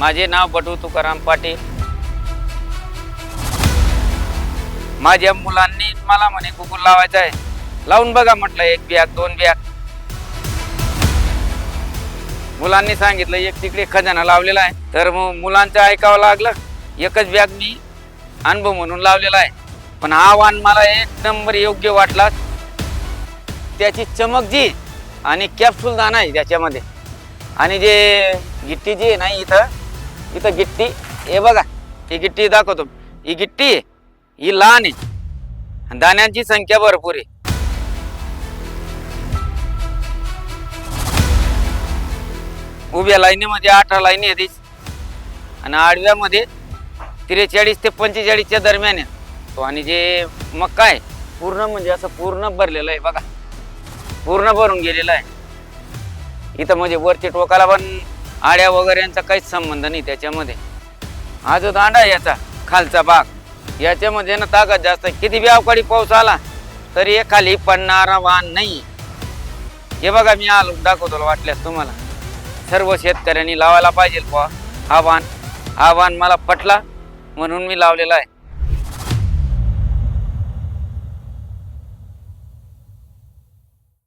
माझे नाव बटू तुकाराम पाटील. माझ्या मुलांनी मला म्हणे कुकुर लावायचं आहे. लावून बघा म्हटलं एक बॅग दोन बॅग मुलांनी सांगितलं एक तिकडे खजाना लावलेला आहे. तर मग मुलांचं ऐकावं लागलं एकच बॅग मी अनुभव म्हणून लावलेला आहे. पण हा वाण मला एक नंबर योग्य वाटला. त्याची चमक जी आणि कॅप्सूल दाना आहे त्याच्यामध्ये. आणि जे गिट्टी जी आहे ना इथं इथं गिट्टी. हे बघा ही गिट्टी दाखवतो. ही गिट्टी आहे, ही लहान आहे. आणि दाण्यांची संख्या भरपूर आहे. उभ्या लाईनीमध्ये अठरा लाईनी आहे आणि आडव्यामध्ये त्रेचाळीस ते पंचेचाळीसच्या दरम्यान आहे तो आणि जे मक्का आहे पूर्ण म्हणजे असं पूर्ण भरलेलं आहे बघा. पूर्ण भरून गेलेलं आहे. इथं म्हणजे वरच्या टोकाला पण आड्या वगैरे यांचा काहीच संबंध नाही त्याच्यामध्ये. हा जो दांडा आहे याचा खालचा भाग याच्यामध्ये ना ताकद जास्त आहे. किती बी अवकाळी पाऊस आला तरी हे खाली पडणारा वाहन नाही. हे बघा मी आलो दाखवतो वाटल्यास तुम्हाला. सर्व शेतकऱ्यांनी लावायला पाहिजे बुवा. हा वाहन हा वाहन मला पटला म्हणून मी लावलेला आहे.